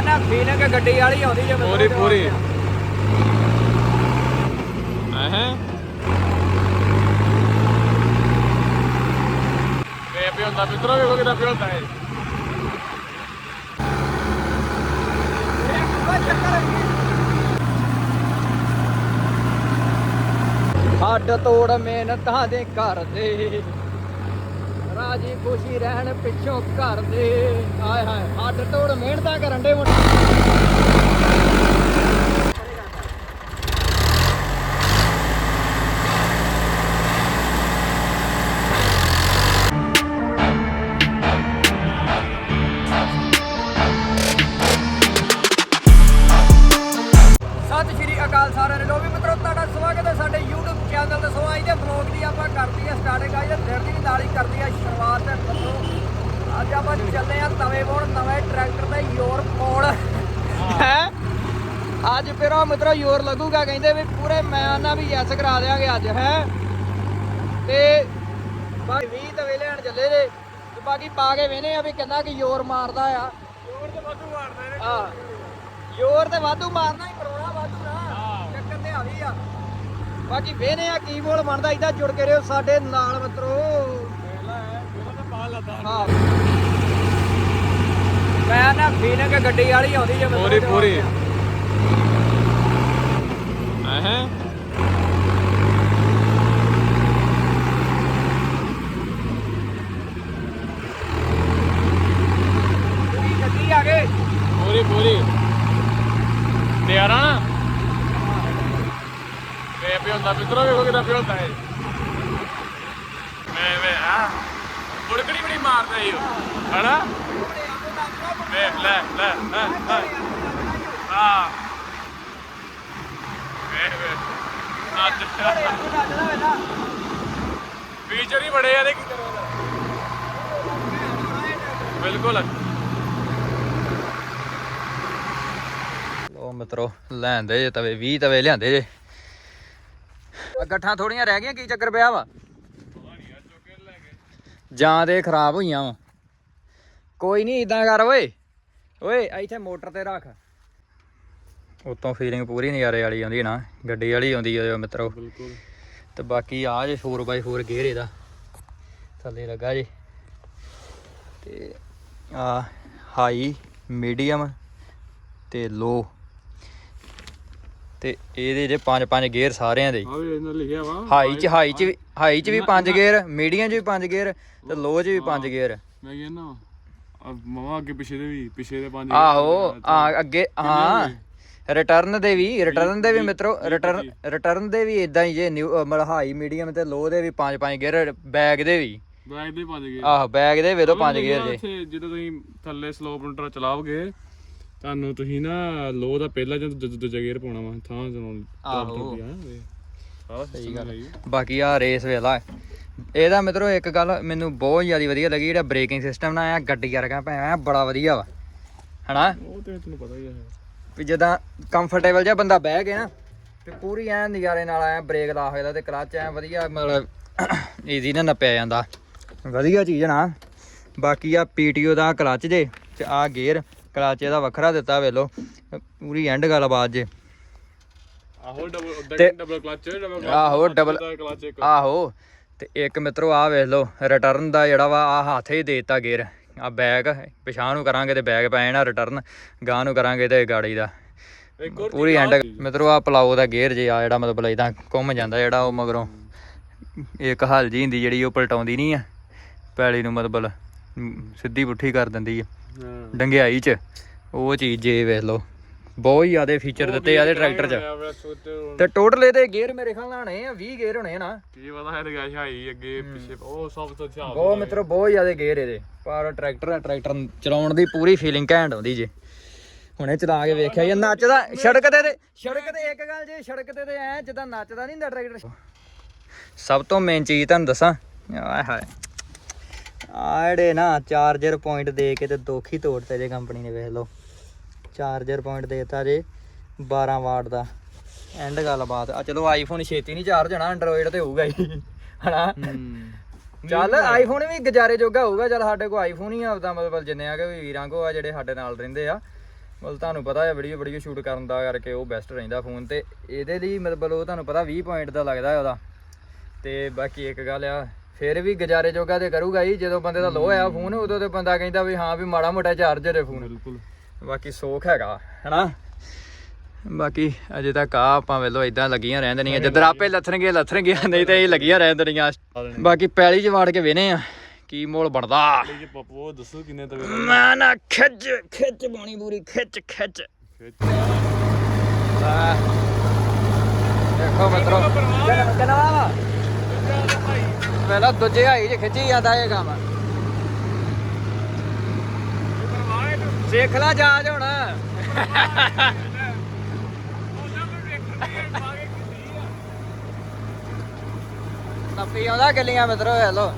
ਮੈਂ ਨਾ ਫੀਲਿੰਗ ਗੱਡੀ ਵਾਲੀ ਆਉਂਦੀ ਜੇ ਪੂਰੀ ਪੂਰੀ। ਹੈ ਵੇ ਪਿਓ ਦਾ ਮਿੱਤਰੋ ਵੇਖੋ ਕਿਦਾਂ ਪਿਓ ਹੁੰਦਾ ਹੈ ਹੱਡ ਤੋੜ ਮਿਹਨਤਾਂ ਦੇ ਘਰ ਦੇ ਰਾਜੀ ਖੁਸ਼ੀ ਰਹਿਣ ਪਿੱਛੋਂ ਘਰ ਦੇ। ਆਏ ਹਾਏ ਹੱਡ ਤੋੜ ਮਿਹਨਤਾਂ ਕਰਨ ਦੇ ਮੁੰਡੇ। ਅੱਜ ਦੇ ਵਲੌਗ ਦੀ ਆਪਾਂ ਕਰਦੀ ਆ ਸਟਾਰਟਿੰਗ ਅੱਜ ਦਿਨ ਦੀ ਨਾਲ ਕਰਦੀ ਆ ਸ਼ੁਰੂਆਤ ਤੇ ਮਿੱਤਰੋ ਅੱਜ ਆਪਾਂ ਚੱਲੇ ਆ ਤਵੇ ਬੋਣ ਨਵੇਂ ਟਰੈਕਟਰ ਤੇ ਯੋਰ ਪਾਉਣ ਹੈ? ਅੱਜ ਫਿਰ ਉਹ ਮਿੱਤਰੋ ਯੋਰ ਲੱਗੂਗਾ ਕਹਿੰਦੇ ਵੀ ਪੂਰੇ ਮੈਂ ਨਾ ਵੀ ਯੈਸ ਕਰਾ ਦਿਆਂਗੇ ਅੱਜ ਹੈ? ਤੇ ਬਾਕੀ 20 ਤਵੇ ਲੈਣ ਚੱਲੇ ਜੇ ਤੇ ਬਾਕੀ ਪਾ ਕੇ ਵੇਨੇ ਆ ਵੀ ਕਿੰਨਾ ਕਿ ਯੋਰ ਮਾਰਦਾ ਆ। ਹੋਰ ਤੇ ਵਾਧੂ ਮਾਰਦਾ ਨੇ ਆ ਜ਼ੋਰ ਤੇ ਵਾਧੂ ਮਾਰਨਾ ਹੀ ਕਰੋਨਾ ਵਾਧੂ ਨਾ ਚੱਕਰ ਤੇ ਆ ਵੀ ਆ ਬਾਕੀ ਵੇਨੇ ਆ, ਕੀ ਬੋਲ ਬਣਦਾ ਇਦਾਂ ਜੁੜ ਕੇ ਰਹੋ ਸਾਡੇ ਨਾਲ ਮਿੱਤਰੋ। ਹਾਂ। ਮੈਂ ਨਾ ਫੀਨਕ ਗੱਡੀ ਵਾਲੀ ਆਉਂਦੀ ਜੇ ਮਿੱਤਰੋ। ਪੂਰੀ ਪੂਰੀ ਆਉਂਦੇ ਆ। ਹੈ ਪੂਰੀ ਗੱਡੀ ਆ ਗਏ ਪੂਰੀ ਪੂਰੀ ਤਿਆਰ ਆ ਨਾ ਵੇ ਮਿੱਤਰੋ ਵੇਖੋ ਕਿਦਾਂ ਪਿਓ ਹੁੰਦਾ ਹੈ ਵੇ ਵੇ ਆ ਬੁੜਕੜੀ ਬੜੀ ਮਾਰਦਾ ਈ ਉਹ ਹਣਾ ਵੇ ਲੈ ਲੈ ਲੈ ਲੈ। ਆ ਵੇ ਵੇ ਅੱਜ। ਫੀਚਰ ਹੀ ਬੜੇ ਆ ਦੇ ਕੀ ਕਰੋਗਾ ਬਿਲਕੁਲ। ਲੋ ਮਿੱਤਰੋ, ਲੈਂਦੇ ਜੇ ਤਵੇ 20 ਤਵੇ ਲਿਆਂਦੇ ਜੇ। ਗੱਠਾਂ ਥੋੜੀਆਂ ਰਹਿ ਗਈਆਂ ਕੀ ਚੱਕਰ ਪਿਆ ਵਾ? ਜਾਂ ਤੇ ਖਰਾਬ ਹੋਈਆਂ ਵਾ। ਕੋਈ ਨਹੀਂ ਇਦਾਂ ਕਰ ਓਏ। ਓਏ ਇੱਥੇ ਮੋਟਰ ਤੇ ਰੱਖ। ਉਤੋਂ ਫੀਲਿੰਗ ਪੂਰੀ ਨਜ਼ਾਰੇ ਵਾਲੀ ਆਉਂਦੀ ਨਾ ਗੱਡੀ ਵਾਲੀ ਆਉਂਦੀ ਆ ਮਿੱਤਰੋ। ਬਿਲਕੁਲ। ਤੇ ਬਾਕੀ ਆ ਜੇ 4x4 ਗੇਅਰ ਇਹਦਾ। ਥੱਲੇ ਲੱਗਾ ਜੇ। ਤੇ ਆ ਹਾਈ ਮੀਡੀਅਮ ਤੇ ਲੋ ਤੇ ਇਹਦੇ ਜੇ ਪੰਜ ਪੰਜ ਗੇਅਰ ਸਾਰਿਆਂ ਦੇ ਹੀ। ਆ ਵੀ ਇਹਨਾਂ ਲਿਖਿਆ ਵਾ। ਹਾਈ ਚ ਹਾਈ ਚ ਹਾਈ ਚ ਵੀ ਪੰਜ ਗੇਅਰ ਮੀਡੀਅਮ ਚ ਵੀ ਪੰਜ ਗੇਅਰ ਤੇ ਲੋ ਚ ਵੀ ਪੰਜ ਗੇਅਰ ਮੈਂ ਕਹਿੰਦਾ ਮਮਾ ਅੱਗੇ ਪਿੱਛੇ ਦੇ ਵੀ ਪਿੱਛੇ ਦੇ ਪੰਜ ਆਹੋ ਆ ਅੱਗੇ ਹਾਂ। ਰਿਟਰਨ ਦੇ ਵੀ ਰਿਟਰਨ ਦੇ ਵੀ ਮਿੱਤਰੋ ਰਿਟਰਨ ਰਿਟਰਨ ਦੇ ਵੀ ਇਦਾਂ ਹੀ ਜੇ ਮਤਲਬ ਹਾਈ ਮੀਡੀਅਮ ਤੇ ਲੋ ਦੇ ਵੀ ਪੰਜ ਪੰਜ ਗੇਅਰ ਬੈਗ ਦੇ ਵੀ। ਬੈਗ ਦੇ ਪੰਜ ਗਏ ਆਹੋ ਬੈਗ ਦੇ ਵੇਦੋ ਪੰਜ ਗੇਅਰ ਜੇ। ਜਦੋਂ ਤੁਸੀਂ ਥੱਲੇ ਸਲੋ ਮੋਟਰ ਚਲਾਓਗੇ ਤੁਹਾਨੂੰ ਤੁਸੀਂ ਨਾ ਲੋ ਦਾ ਪਹਿਲਾ ਜਾਂ ਦੂਜਾ ਦੂਜਾ ਗੇਅਰ ਪਾਉਣਾ ਵਾ ਥਾਂ ਚਲਾਉਣ ਆਹੋ। ਸਾਰਾ ਸਹੀ ਗੱਲ ਬਾਕੀ ਆ ਰੇਸ ਵੇਲਾ ਇਹਦਾ ਮਿੱਤਰੋ ਇੱਕ ਗੱਲ ਮੈਨੂੰ ਬਹੁਤ ਜ਼ਿਆਦਾ ਵਧੀਆ ਲੱਗੀ ਜਿਹੜਾ ਬ੍ਰੇਕਿੰਗ ਸਿਸਟਮ ਨਾ ਆ ਗੱਡੀ ਵਰਗਾ ਭੈਣਾ ਬੜਾ ਵਧੀਆ ਵਾ। ਹਨਾ? ਉਹ ਤੇ ਤੁਹਾਨੂੰ ਪਤਾ ਹੀ ਹੈ ਵੀ ਜਦਾਂ ਕੰਫਰਟੇਬਲ ਜਿਹਾ ਬੰਦਾ ਬਹਿ ਗਿਆ ਨਾ ਤੇ ਪੂਰੀ ਐ ਨਜ਼ਾਰੇ ਨਾਲ ਐ ਬ੍ਰੇਕ ਲਾ ਸਕਦਾ ਤੇ ਕਲੱਚ ਐ ਵਧੀਆ ਮਤਲਬ ਈਜ਼ੀ ਨਾਲ ਨੱਪਿਆ ਜਾਂਦਾ। ਵਧੀਆ ਚੀਜ਼ ਨਾ। ਬਾਕੀ ਆ ਪੀਟੀਓ ਦਾ ਕਲੱਚ ਜੇ ਤੇ ਆ ਗੇਅਰ ਕਲੱਚ ਇਹਦਾ ਵੱਖਰਾ ਦਿੱਤਾ ਵੇਲੋ ਪੂਰੀ ਐਂਡ ਗੱਲਬਾਤ ਜੇ ਆਹੋ ਡਬਲ ਡਬਲ ਕਲਚ ਡਬਲ ਆਹੋ, ਇੱਕ। ਆਹੋ। ਤੇ ਇੱਕ ਮਿੱਤਰੋ ਆ ਵੇਖ ਲਓ ਰਿਟਰਨ ਦਾ ਜਿਹੜਾ ਵਾ ਆ ਹੱਥ ਹੀ ਦੇਤਾ ਗੇਅਰ ਆ ਬੈਗ ਪਿਛਾਂ ਨੂੰ ਕਰਾਂਗੇ ਤੇ ਬੈਗ ਪੈ ਜਾਣਾ ਰਿਟਰਨ ਗਾਂ ਨੂੰ ਕਰਾਂਗੇ ਤੇ ਗਾੜੀ ਦਾ। ਪੂਰੀ ਐਂਡ ਮਿੱਤਰੋ ਆ ਪਲਾਓ ਦਾ ਗੇਅਰ ਜੇ ਆ ਜਿਹੜਾ ਮਤਲਬ ਇਦਾਂ ਘੁੰਮ ਜਾਂਦਾ ਜਿਹੜਾ ਉਹ ਮਗਰੋਂ। ਇੱਕ ਹਲ ਜੀ ਹੁੰਦੀ ਜਿਹੜੀ ਉਹ ਪਲਟਾਉਂਦੀ ਨਹੀਂ ਆ ਪੈਲੀ ਨੂੰ ਮਤਲਬ। ਸਿੱਧੀ ਪੁੱਠੀ ਕਰ ਦਿੰਦੀ ਆ। ਡੰਗਿਆਈ ਚ। ਉਹ ਚੀਜ਼ ਜੇ ਵੇਖ ਲਓ। ਬਹੁਤ ਹੀ ਜ਼ਿਆਦੇ ਫੀਚਰ ਦਿੱਤੇ ਆ ਇਹਦੇ ਟਰੈਕਟਰ 'ਚ। ਤੇ ਟੋਟਲ ਇਹਦੇ ਗੇਅਰ ਮੇਰੇ ਖਿਆਲ ਨਾਲ ਹੋਣੇ ਆ 20 ਗੇਅਰ ਹੋਣੇ ਨਾ। ਕੀ ਪਤਾ ਹੈ ਲਗਾ ਹਾਈ ਅੱਗੇ ਪਿੱਛੇ ਉਹ ਸਭ ਤੋਂ ਹਿਸਾਬ ਬਹੁਤ ਮਿੱਤਰੋ ਬਹੁਤ ਜ਼ਿਆਦਾ ਗੇਅਰ ਇਹਦੇ। ਪਰ ਟਰੈਕਟਰ ਆ ਟਰੈਕਟਰ ਚਲਾਉਣ ਦੀ ਪੂਰੀ ਫੀਲਿੰਗ ਘੈਂਟ ਆਉਂਦੀ ਜੇ। ਹੁਣੇ ਚਲਾ ਕੇ ਵੇਖਿਆ ਇਹ ਨੱਚਦਾ ਸੜਕ ਤੇ ਤੇ ਸੜਕ ਤੇ ਇੱਕ ਗੱਲ ਜੇ ਸੜਕ ਤੇ ਤੇ ਐ ਜਿੱਦਾਂ ਨੱਚਦਾ ਨਹੀਂ ਹੁੰਦਾ ਟਰੈਕਟਰ ਸਭ ਤੋਂ ਮੇਨ ਚੀਜ਼ ਤੁਹਾਨੂੰ ਦੱਸਾਂ। ਆਏ ਹਾਏ। ਆ ਜਿਹੜੇ ਨਾ ਚਾਰਜਰ ਪੁਆਇੰਟ ਦੇ ਕੇ ਤੇ ਦੁੱਖ ਹੀ ਤੋੜਤੇ ਜੇ ਕੰਪਨੀ ਨੇ ਵੇਖ ਲਓ। ਚਾਰਜਰ ਪੁਆਇੰਟ ਦੇਤਾ ਜੇ 12 ਵਾਟ ਦਾ। ਐਂਡ ਗੱਲਬਾਤ ਆ ਚਲੋ ਆਈਫੋਨ ਛੇਤੀ ਨਹੀਂ ਚਾਰਜ ਹੋਣਾ ਐਂਡਰੋਇਡ ਤੇ ਹੋਊਗਾ ਹੀ। ਹਨਾ? ਚੱਲ ਆਈਫੋਨ ਵੀ ਗੁਜ਼ਾਰੇ ਜੋਗਾ ਹੋਊਗਾ। ਚੱਲ ਸਾਡੇ ਕੋਲ ਆਈਫੋਨ ਹੀ ਆ ਉਹਦਾ ਮਤਲਬ ਜਿੰਨੇ ਆ ਕਿ ਵੀ ਵੀਰਾਂ ਕੋ ਆ ਜਿਹੜੇ ਸਾਡੇ ਨਾਲ ਰਹਿੰਦੇ ਆ। ਮਤਲਬ ਤੁਹਾਨੂੰ ਪਤਾ ਹੈ ਵੀਡੀਓ ਵੀਡੀਓ ਸ਼ੂਟ ਕਰਨ ਦਾ ਕਰਕੇ ਉਹ ਬੈਸਟ ਰਹਿੰਦਾ ਫੋਨ ਤੇ। ਇਹਦੇ ਲਈ ਮਤਲਬ ਉਹ ਤੁਹਾਨੂੰ ਪਤਾ 20 ਪੁਆਇੰਟ ਦਾ ਲੱਗਦਾ ਹੈ ਉਹਦਾ। ਤੇ ਬਾਕੀ ਇੱਕ ਗੱਲ ਆ ਫਿਰ ਵੀ ਗੁਜ਼ਾਰੇ ਜੋਗਾ ਤੇ ਕਰੂਗਾ ਹੀ ਜਦੋਂ ਬੰਦੇ ਦਾ ਲੋ ਆ ਫੋਨ ਉਦੋਂ ਤੇ ਬੰਦਾ ਕਹਿੰਦਾ ਵੀ ਹਾਂ ਵੀ ਮਾੜਾ ਮੋਟਾ ਚਾਰਜਰ ਹੈ ਫੋਨ। ਬਿਲਕੁਲ। ਬਾਕੀ ਸੋਖ ਹੈਗਾ ਹੈਨਾ? ਬਾਕੀ ਅਜੇ ਤੱਕ ਆ ਆਪਾਂ ਵੇਲੋ ਇਦਾਂ ਲੱਗੀਆਂ ਰਹਿੰਦੇ ਨਹੀਂ ਜਦੋਂ ਆਪੇ ਲੱਥਣਗੇ ਲੱਥਣਗੇ ਨਹੀਂ ਤੇ ਇਹ ਲੱਗੀਆਂ ਰਹਿੰਦੇ ਨਹੀਂ ਬਾਕੀ ਪੈਲੀ ਚ ਵਾੜ ਕੇ ਵੇਨੇ ਆ ਕੀ ਮੋਲ ਬਣਦਾ। ਜੀ ਪਪੂ ਉਹ ਦੱਸੋ ਕਿੰਨੇ ਤਵੇ ਮੈਂ ਨਾ ਖਿੱਚ ਖਿੱਚ ਪਾਉਣੀ ਪੂਰੀ ਖਿੱਚ ਖਿੱਚ। ਦੇਖੋ ਮਿੱਤਰੋ। ਵਾ ਪਹਿਲਾਂ ਦੂਜੇ ਹਾਈ ਚ ਖਿੱਚੀ ਜਾਂਦਾ ਇਹ ਕੰਮ। ਸਿੱਖ ਲੈ ਜਾਜ ਹੁਣ। ਨੱਪੀ ਆਉਂਦਾ ਗੱਲੀਆਂ ਮਿੱਤਰੋ ਹੈਲੋ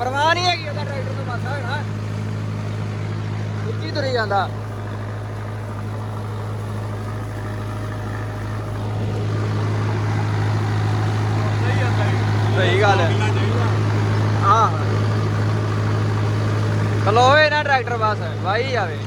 ਪਰਵਾਹ ਨਹੀਂ ਹੈਗੀ ਉਹਦਾ ਟਰੈਕਟਰ ਤੋਂ ਪਾਸਾ ਹੋਣਾ। ਉੱਚੀ ਤੁਰੀ ਜਾਂਦਾ। ਸਹੀ ਗੱਲ ਹੈ। ਹਾਂ। ਖਲੋਵੇ ਨਾ ਟਰੈਕਟਰ ਬਸ ਵਾਹੀ ਜਾਵੇ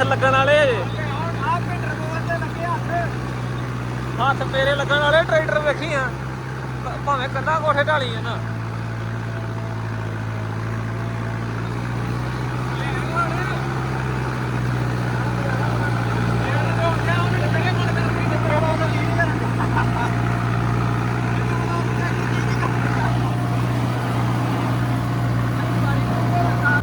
ਬਹੁਤ ਲੱਗਣ ਵਾਲੇ। ਹੱਥ ਮੇਰੇ ਲੱਗਣ ਵਾਲੇ ਟਰੈਕਟਰ ਵੇਖੀ ਆ ਭਾਵੇਂ ਕੰਧਾਂ ਕੋਠੇ ਢਾਲੀ ਆ ਨਾ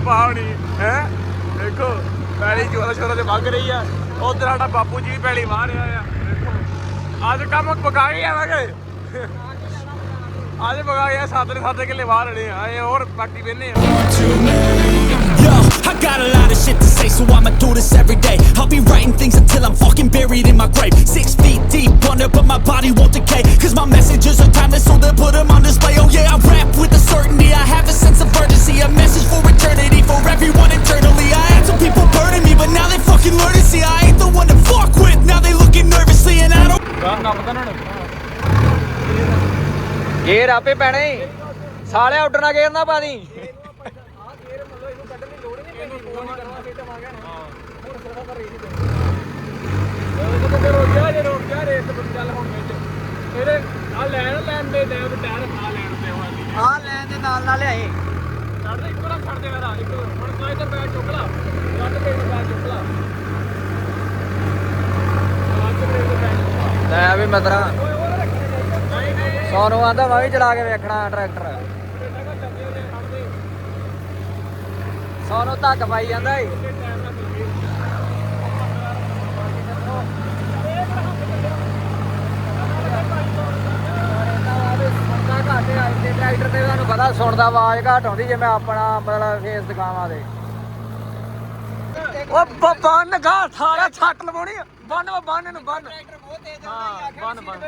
ਪਾਉਣੀ ਹੈ? ਦੇਖੋ। ਪੈਲੀ ਜੋਰਾ ਸ਼ੋਰਾ ਤੇ ਵਗ ਰਹੀ ਆ ਉਧਰ ਸਾਡਾ ਬਾਪੂ ਜੀ ਵੀ ਪੈਲੀ ਵਾਹ ਰਿਹਾ ਆ ਦੇਖੋ ਅੱਜ ਕੰਮ ਪਕਾ ਕੇ ਆਵਾਂਗੇ ਅੱਜ ਪਕਾ ਕੇ ਸੱਤ ਦੇ ਸੱਤ ਕਿੱਲੇ ਵਾਹ ਰਹੇ ਆ ਇਹ ਹੋਰ ਬਾਕੀ ਵੇਨੇ ਆ Yo, I got a lot of shit to say, so I'ma do this every day. I'll be writing things until I'm fucking buried in my grave. Six feet deep under, but my body won't decay. Cause my messages are timeless, so they'll put them on display. Oh yeah, I rap with ਗੇਰ ਆਪੇ ਪੈਣੇ। ਸਾਲਿਆ ਉੱਡਣਾ ਗੇਰ ਨਾ ਪਾ ਦੀ। ਆ ਲੈਣ ਲੈਣ ਦੇ ਲੈ ਟਾਇਰ ਖਾ ਲੈਣ ਤੇ ਵਾਲੀ ਆ ਲੈਣ ਦੇ ਨਾਲ ਨਾਲ ਚੁੱਕ ਲਾ ਵੀ ਰੱਖਣੇ ਨਹੀਂ ਸੋਨੂੰ ਆਂਦਾ ਮੈਂ ਵੀ ਚਲਾ ਕੇ ਵੇਖਣਾ ਟਰੈਕਟਰ। ਬੇਟਾ ਧੱਕ ਪਾਈ ਜਾਂਦਾ ਈ ਟਰੈਕਟਰ ਤੇ ਤੁਹਾਨੂੰ ਪਤਾ ਸੁਣਦਾ ਆਵਾਜ਼ ਘੱਟ ਆਉਂਦੀ ਜੇ ਮੈਂ ਆਪਣਾ ਮਤਲਬ ਫੇਸ ਦਿਖਾਵਾਂ ਤੇ ਉਹ ਬੰਨ ਗਾ ਸਾਰਾ ਛੱਟ ਲਵਾਉਣੀ ਬੰਨ ਬੰਨ ਨੂੰ ਬੰਨ। ਹਾਂ ਬੰਨ ਬੰਨ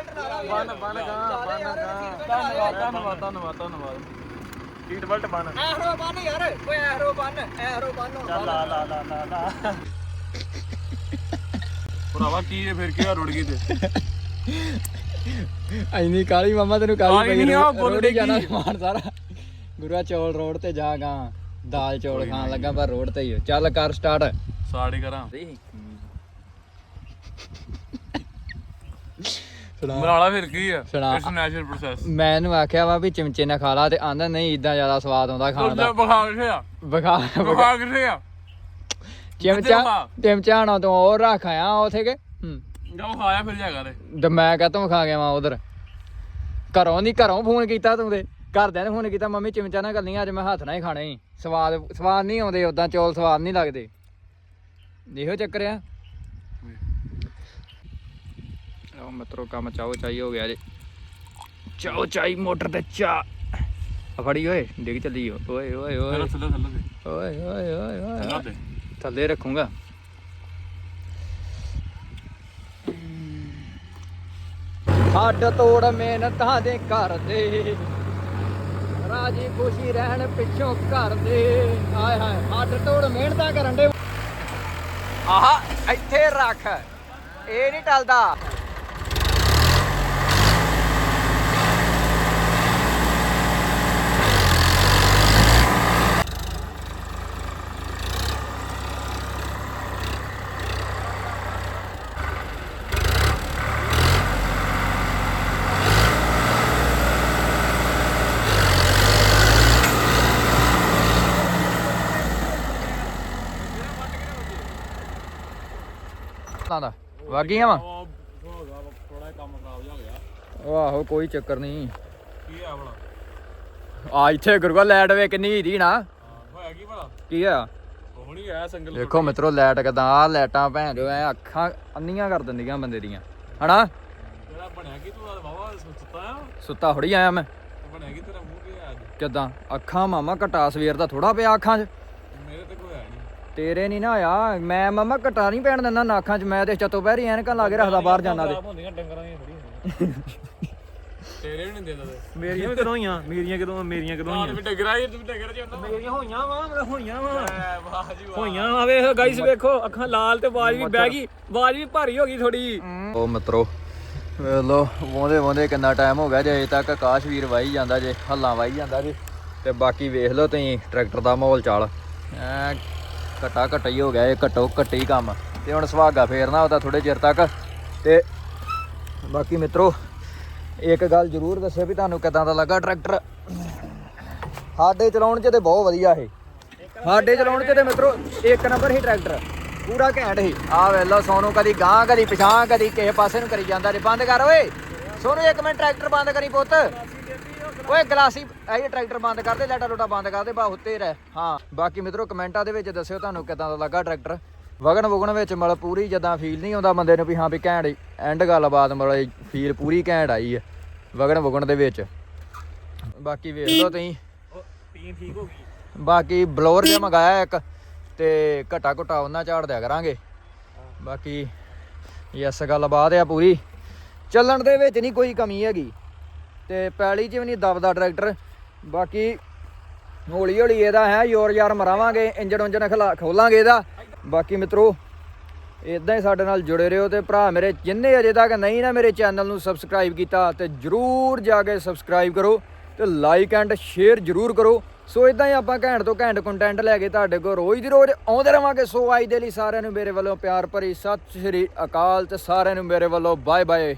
ਬੰਨ ਬੰਨ ਗਾ ਬੰਨ ਗਾ ਧੰਨਵਾਦ ਧੰਨਵਾਦ ਧੰਨਵਾਦ ਧੰਨਵਾਦ ਸੀਟ ਬੈਲਟ ਬੰਨ ਐਹਰੋ ਬੰਨ ਯਾਰ ਓਏ ਐਹਰੋ ਬੰਨ ਐਹਰੋ ਬੰਨ ਲਾ ਲਾ ਲਾ ਲਾ ਲਾ ਭਰਾਵਾ ਕੀ ਇਹ ਫਿਰ ਕਿਹਾ ਰੁੜ ਗਈ ਤੇ ਐਨੀ ਕਾਲੀ ਮਾਮਾ ਤੈਨੂੰ ਕਾਲੀ ਪਈ ਨਹੀਂ ਆ। ਜਾਣਾ ਸਮਾਨ ਸਾਰਾ। ਗੁਰੂਆ ਚੌਲ ਰੋਡ ਤੇ ਜਾ ਗਾ ਦਾਲ ਚੌਲ ਖਾਣ ਲੱਗਾ ਪਰ ਰੋਡ ਤੇ ਹੀ ਹੋ। ਚੱਲ ਕਰ ਸਟਾਰਟ ਸਾੜੀ ਕਰਾਂ। ਮਰਾਲਾ ਫਿਰ ਕੀ ਆ? ਸੁਣਾ। ਇਸ ਨੈਚੁਰਲ ਪ੍ਰੋਸੈਸ ਮੈਂ ਇਹਨੂੰ ਆਖਿਆ ਵਾ ਵੀ ਚਮਚੇ ਨਾਲ ਖਾ ਲਾ ਤੇ ਆਂਦਾ ਨਹੀਂ ਇਦਾਂ ਜ਼ਿਆਦਾ ਸਵਾਦ ਆਉਂਦਾ ਖਾਣ ਦਾ। ਬਖਾ ਕਿਥੇ ਆ? ਵਿਖਾ ਬਖਾ ਕਿਥੇ ਆ? ਚਮਚਾ? ਚਮਚਾ ਨਾ ਤੂੰ ਹੋਰ ਰੱਖ ਆਇਆ ਉਥੇ ਕੇ? ਹੂੰ। ਜਾਓ ਖਾਇਆ ਫਿਰ ਜਾ ਕਰੇ। ਤੇ ਮੈਂ ਕਹਤੋਂ ਖਾ ਗਿਆ ਵਾਂ ਉਧਰ। ਘਰੋਂ ਨਹੀਂ ਘਰੋਂ ਫੋਨ ਕੀਤਾ ਤੂੰ ਤੇ। ਘਰਦਿਆਂ ਨੇ ਫੋਨ ਕੀਤਾ ਮੰਮੀ ਚਮਚਾ ਨਾਲ ਗੱਲੀਆਂ ਅੱਜ ਮੈਂ ਹੱਥ ਨਾਲ ਹੀ ਖਾਣੇ ਸੀ ਸਵਾਦ ਸਵਾਦ ਨਹੀਂ ਆਉਂਦੇ ਉਦਾਂ ਚੌਲ ਸਵਾਦ ਨਹੀਂ ਲੱਗਦੇ। ਇਹੋ ਚੱਕਰ ਆ। ਲਓ ਮਿੱਤਰੋ ਕੰਮ ਚਾਓ ਚਾਈ ਹੋ ਗਿਆ ਜੇ। ਚਾਓ ਚਾਈ ਮੋਟਰ ਤੇ ਚਾ। ਫੜੀ ਓਏ ਡਿੱਗ ਚੱਲੀ। ਓਏ ਓਏ ਓਏ। ਥੱਲੇ ਥੱਲੇ ਓਏ ਓਏ ਓਏ ਓਏ। ਥੱਲੇ ਰੱਖੂੰਗਾ। ਹੱਡ ਤੋੜ ਮਿਹਨਤਾਂ ਦੇ ਕਰਦੇ ਰਾਜੀ ਖੁਸ਼ੀ ਰਹਿਣ ਪਿੱਛੋਂ ਕਰਦੇ ਹਾਏ ਹਾਏ ਹੱਡ ਤੋੜ ਮਿਹਨਤਾਂ ਕਰਨ ਦੇ। ਆਹ ਇੱਥੇ ਰੱਖ। ਇਹ ਨਹੀਂ ਟਲਦਾ ਦਾ ਵਾਗੀਆਂ ਵਾ? ਥੋੜਾ ਕੰਮ ਖਰਾਬ ਜਿਹਾ ਹੋ ਗਿਆ ਉਹ ਆਹੋ ਕੋਈ ਚੱਕਰ ਨਹੀਂ। ਕੀ ਆ ਭਲਾ? ਆ ਇੱਥੇ ਗੁਰਗਾ ਲਾਈਟ ਵੇ ਕਿੰਨੀ ਹੀਰੀ ਨਾ। ਹੋਇਆ ਕੀ ਭਲਾ? ਕੀ ਆ ਨਹੀਂ ਆਇਆ ਸੰਗਲ ਦੇਖੋ ਮਿੱਤਰੋ ਲਾਈਟ ਕਿਦਾਂ ਆ ਲਾਈਟਾਂ ਭੈਣ ਜੋ ਐ ਅੱਖਾਂ ਅੰਨੀਆਂ ਕਰ ਦਿੰਦੀਆਂ ਬੰਦੇ ਦੀਆਂ। ਹਨਾ? ਜਿਹੜਾ ਬਣਿਆ ਕੀ ਤੂੰ ਵਾਵਾ ਸੁੱਤਾ ਆ? ਸੁੱਤਾ ਥੋੜੀ ਆਇਆ ਮੈਂ। ਬਣਿਆ ਕੀ ਤੇਰਾ ਮੂੰਹ ਕੀ ਆ ਅੱਜ? ਕਿਦਾਂ? ਅੱਖਾਂ ਮਾਮਾ ਘਟਾ ਸਵੇਰ ਦਾ ਥੋੜਾ ਪਿਆ ਅੱਖਾਂ 'ਚ ਮੇਰੇ ਤੇ ਕੋਈ ਆਇਆ ਨਹੀਂ ਤੇਰੇ ਨਹੀਂ ਨਾ ਆਇਆ। ਮੈਂ ਮਾਮਾ ਘਟਾ ਨਹੀਂ ਪੈਣ ਦਿੰਦਾ ਨਾ ਅੱਖਾਂ 'ਚ। ਮੈਂ ਤੇ ਚਤੋ ਪੈਰੀ ਐਨਕਾਂ ਲਾ ਕੇ ਰੱਖਦਾ ਬਾਹਰ ਜਾਂਦਾ ਤੇ। ਖਰਾਬ ਹੁੰਦੀਆਂ ਡੰਗਰਾਂ ਦੀਆਂ ਥੋੜੀ ਤੇਰੇ ਵੀ ਨਹੀਂ ਦੇ ਦਿੰਦੇ। ਮੇਰੀਆਂ ਵੀ ਕਦੋਂ ਹੋਈਆਂ? ਮੇਰੀਆਂ ਕਦੋਂ ਮੇਰੀਆਂ ਕਦੋਂ ਹਾਂ ਵੀ ਡੰਗਰਾਂ ਹੀ ਤੂੰ ਡੰਗਰ ਚ ਹੁੰਦਾ ਮੇਰੀਆਂ ਹੋਈਆਂ ਵਾ ਮੇਰੀਆਂ ਹੋਈਆਂ ਵਾ। ਵਾਹ ਜੀ ਵਾਹ। ਹੋਈਆਂ ਵਾ ਵੇਖ ਗਾਈਸ ਵੇਖੋ ਅੱਖਾਂ ਲਾਲ ਤੇ ਆਵਾਜ਼ ਵੀ ਬਹਿ ਗਈ। ਆਵਾਜ਼ ਵੀ ਭਾਰੀ ਹੋ ਗਈ ਥੋੜੀ ਉਹ ਮਿੱਤਰੋ ਵੇਖ ਲੋ ਵੋਂਦੇ ਵੋਂਦੇ ਕਿੰਨਾ ਟਾਈਮ ਹੋ ਗਿਆ ਜੇ ਅਜੇ ਤੱਕ ਆਕਾਸ਼ਵੀਰ ਵਾਈ ਜਾਂਦਾ ਜੇ ਹੱਲਾਂ ਵਾਈ ਜਾਂਦਾ ਜੇ। ਤੇ ਬਾਕੀ ਵੇਖ ਲੋ ਤੁਸੀਂ ਟਰੈਕਟਰ ਦਾ ਮਾਹੌਲ ਚਾਲ। ਘਟਾ ਘਟਾ ਹੀ ਹੋ ਗਿਆ, ਇਹ ਘਟੋ ਘਟੀ ਕੰਮ। ਤੇ ਹੁਣ ਸੁਹਾਗਾ ਫੇਰਨਾ ਉਹਦਾ ਥੋੜੇ ਚਿਰ ਤੱਕ। ਤੇ ਬਾਕੀ ਮਿੱਤਰੋ, ਇੱਕ ਗੱਲ ਜ਼ਰੂਰ ਦੱਸਿਓ ਵੀ ਤੁਹਾਨੂੰ ਕਿਦਾਂ ਦਾ ਲੱਗਾ ਟਰੈਕਟਰ? ਸਾਡੇ ਚਲਾਉਣ 'ਚ ਤੇ ਬਹੁਤ ਵਧੀਆ ਇਹ। ਸਾਡੇ ਚਲਾਉਣ 'ਚ ਤੇ ਮਿੱਤਰੋ, ਇੱਕ ਨੰਬਰ ਹੀ ਟਰੈਕਟਰ। ਪੂਰਾ ਘੈਂਟ ਹੀ। ਆ ਵੇਲੋ ਸੋਨੂੰ ਕਦੀ ਗਾਂ ਕਦੀ ਪਿਛਾਂ ਕਦੀ ਕਿਸੇ ਪਾਸੇ ਨੂੰ ਕਰੀ ਜਾਂਦਾ ਰੇ ਬੰਦ ਕਰ ਓਏ। ਸੋਨੂੰ ਇੱਕ ਮਿੰਟ ਟਰੈਕਟਰ ਬੰਦ ਕਰੀ ਪੁੱਤ। ਓਏ ਗਲਾਸੀ ਇਹ ਟਰੈਕਟਰ ਬੰਦ ਕਰ ਦੇ ਲੈਟਾ ਲੋਟਾ ਬੰਦ ਕਰ ਦੇ ਬਾ ਉੱਤੇ ਰਹਿ। ਹਾਂ, ਬਾਕੀ ਮਿੱਤਰੋ ਕਮੈਂਟਾਂ ਦੇ ਵਿੱਚ ਦੱਸਿਓ ਤੁਹਾਨੂੰ ਕਿਦਾਂ ਦਾ ਲੱਗਾ ਟਰੈਕਟਰ। ਵਗਣ ਵਗਣ ਵਿੱਚ ਮਤਲਬ ਪੂਰੀ ਜਦਾਂ ਫੀਲ ਨਹੀਂ ਆਉਂਦਾ ਬੰਦੇ ਨੂੰ ਵੀ ਹਾਂ ਵੀ ਘੈਂਟ ਐਂਡ ਗੱਲਬਾਤ ਮਤਲਬ ਫੀਲ ਪੂਰੀ ਘੈਂਟ ਆਈ ਹੈ, ਵਗਣ ਵਗਣ ਦੇ ਵਿੱਚ। ਬਾਕੀ ਵੇਖ ਲਓ ਤੁਸੀਂ। ਟੀਮ ਠੀਕ ਹੋ ਗਈ ਬਾਕੀ ਬਲੋਰ ਜਿਹਾ ਮੰਗਾਇਆ ਇੱਕ, ਤੇ ਘਟਾ ਘਟਾ ਉਹਨਾਂ ਝਾੜ ਦਿਆ ਕਰਾਂਗੇ। ਬਾਕੀ, ਯੈਸ, ਗੱਲਬਾਤ ਆ ਪੂਰੀ। ਚੱਲਣ ਦੇ ਵਿੱਚ ਨਹੀਂ ਕੋਈ ਕਮੀ ਹੈਗੀ। ਤੇ ਪੈਲੀ 'ਚ ਵੀ ਨਹੀਂ ਦਬਦਾ ਟਰੈਕਟਰ। ਬਾਕੀ ਹੌਲੀ ਹੌਲੀ ਇਹਦਾ ਹੈ ਯੋਰ ਯਾਰ ਮਰਾਵਾਂਗੇ, ਇੰਜਣ ਉਂਜਣ ਖਲਾ ਖੋਲਾਂਗੇ ਇਹਦਾ। ਬਾਕੀ ਮਿੱਤਰੋ ਇਦਾਂ ਹੀ ਸਾਡੇ ਨਾਲ ਜੁੜੇ ਰਹੋ ਤੇ ਭਰਾ ਮੇਰੇ, ਜਿੰਨੇ ਅਜੇ ਤੱਕ ਨਹੀਂ ਨਾ ਮੇਰੇ ਚੈਨਲ ਨੂੰ ਸਬਸਕ੍ਰਾਈਬ ਕੀਤਾ ਤੇ ਜਰੂਰ ਜਾ ਕੇ ਸਬਸਕ੍ਰਾਈਬ ਕਰੋ ਤੇ ਲਾਈਕ ਐਂਡ ਸ਼ੇਅਰ ਜਰੂਰ ਕਰੋ। ਸੋ ਇਦਾਂ ਹੀ ਆਪਾਂ ਘੈਂਟ ਤੋਂ ਘੈਂਟ ਕੰਟੈਂਟ ਲੈ ਕੇ ਤੁਹਾਡੇ ਕੋਲ ਰੋਜ਼ ਦੀ ਰੋਜ਼ ਆਉਂਦੇ ਰਵਾਂਗੇ। ਸੋ ਅੱਜ ਦੇ ਲਈ ਸਾਰਿਆਂ ਨੂੰ ਮੇਰੇ ਵੱਲੋਂ ਪਿਆਰ ਭਰੀ ਸਤਿ ਸ਼੍ਰੀ ਅਕਾਲ ਤੇ ਸਾਰਿਆਂ ਨੂੰ ਮੇਰੇ ਵੱਲੋਂ ਬਾਏ ਬਾਏ